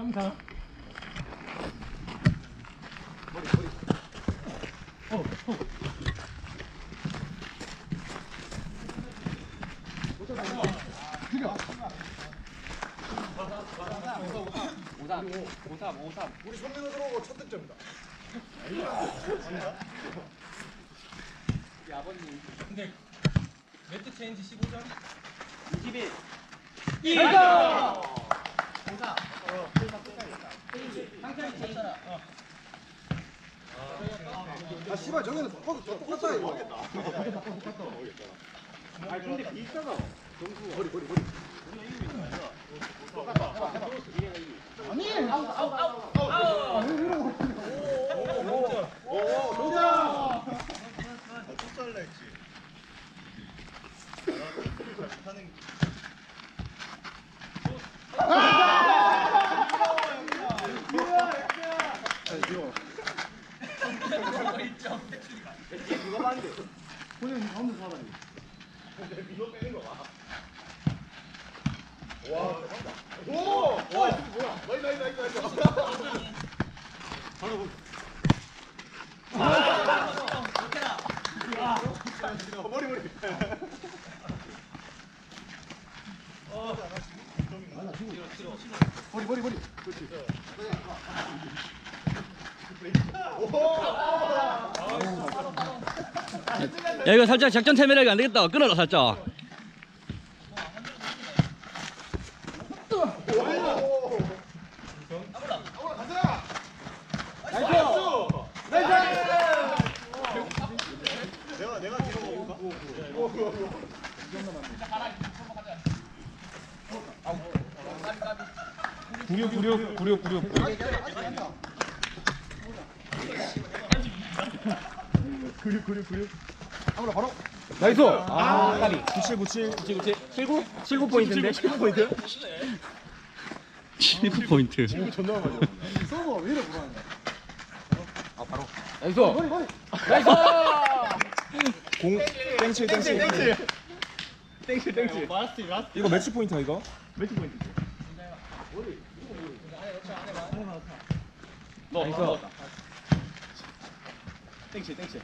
항상. 어, 어. 우리 손민호 들어오고 첫 득점이다. 근데 매트 체인지 15점? 21. 아 씨발 저기는 바꿔도 저 똑같다 이거. 아니 근데 비슷하다. 버리 버리 버리. 오 그거 봤는데. 오! 오! 뭐야? 나이 나이 나이 나이. 바로 머리 머리. 머리 머리 머리. 그렇지. 야 이거 살짝 작전 테메라가 안 되겠다 끊어라 살짝 먹을까? 구력, 구력, 구력, 구력. 그륙 그륙 그륙. 아무나 바로. 나이스! 아, 까비. 97, 97. 97, 97. 79? 79 포인트인데? 79 포인트? 7 포인트 이거 존나 많이. 서버 왜 이래 불안해? 나이스! 머리 머리. 공, 땡칠, 땡칠. 땡칠. 땡칠, 땡칠. 이거 매치 포인트야, 이거? 매치 포인트. 나이스. 땡칠 땡칠.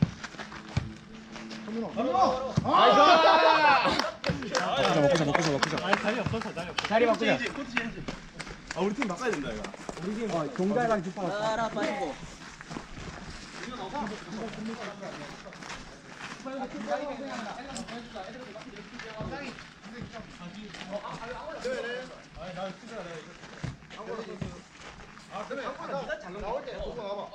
자, 먹고자, 먹고자, 먹고자. 자리 바꾸자. 아 우리 팀 바꿔야 된다 이거. 동자랑 뒷발. 따라 빠지고. 나 올때 보고 나와.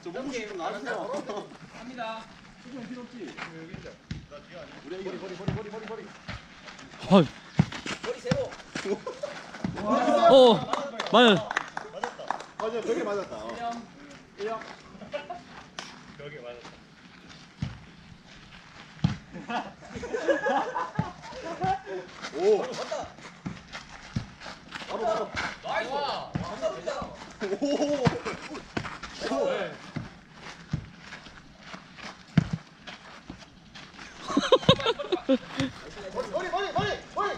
어저 몸이 좀 나왔어요. 헐. 어 맞아 맞아 저게 맞았다. 어. 오. 바로 바로. 오. 머리 머리 머리 머리.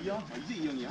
이형 아, 이제 이형이야?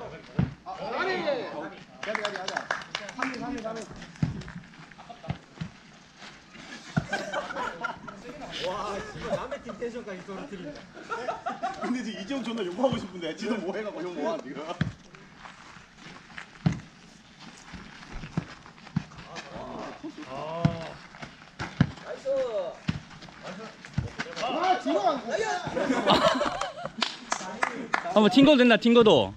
까비. 와, 씨발 남의 팀 텐션까지 떨어뜨린다. 근데 지금 이지영 존나 욕하고 싶은데 지도 뭐 해갖고 욕 뭐하는 지금 한번 아, 튕거 뭐 된다 튕거도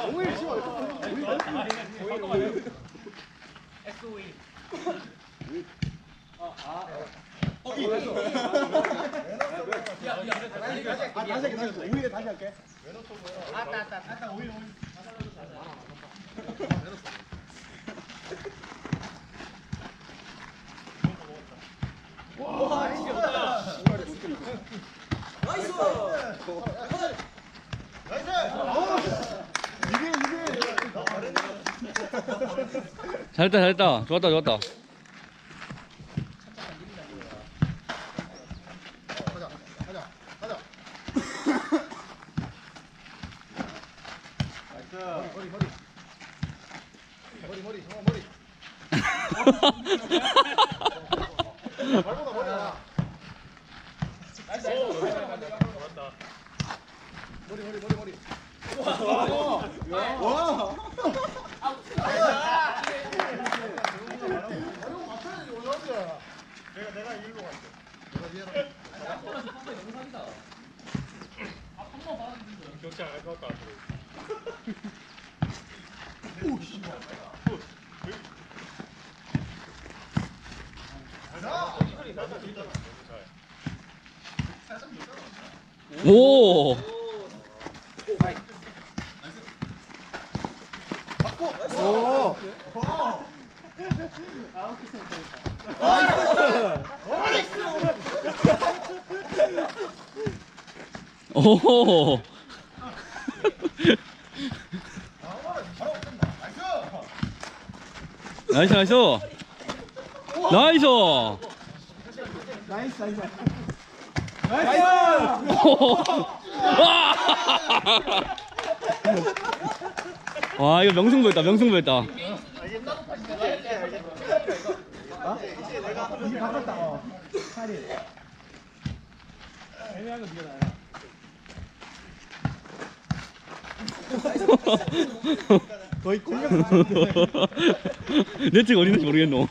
아, 할게. 오일에 다시 할게. 이게 이게 잘했다 잘했다. 좋았다 좋았다. 나이스. 머리 머리 머리 머리. 발보다 머리야 머리 머리 머리 머리 와 내가 내가 일로 갈게 내가 위에로 오 오. 오. 나이스! 나이스! 나이스! 나이스 나이스. 와 이거 명승부였다 명승부였다. 바꿨다 어. 살이 애매한 거 네가 나야 거의 공격 네트가 어디 있는지 모르겠노.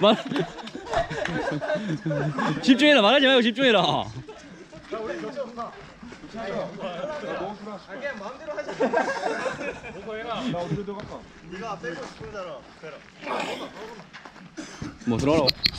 말 집중해라 말하지 말고 집중해라. 나 어디로 들어갈까? 뭐 들어가라고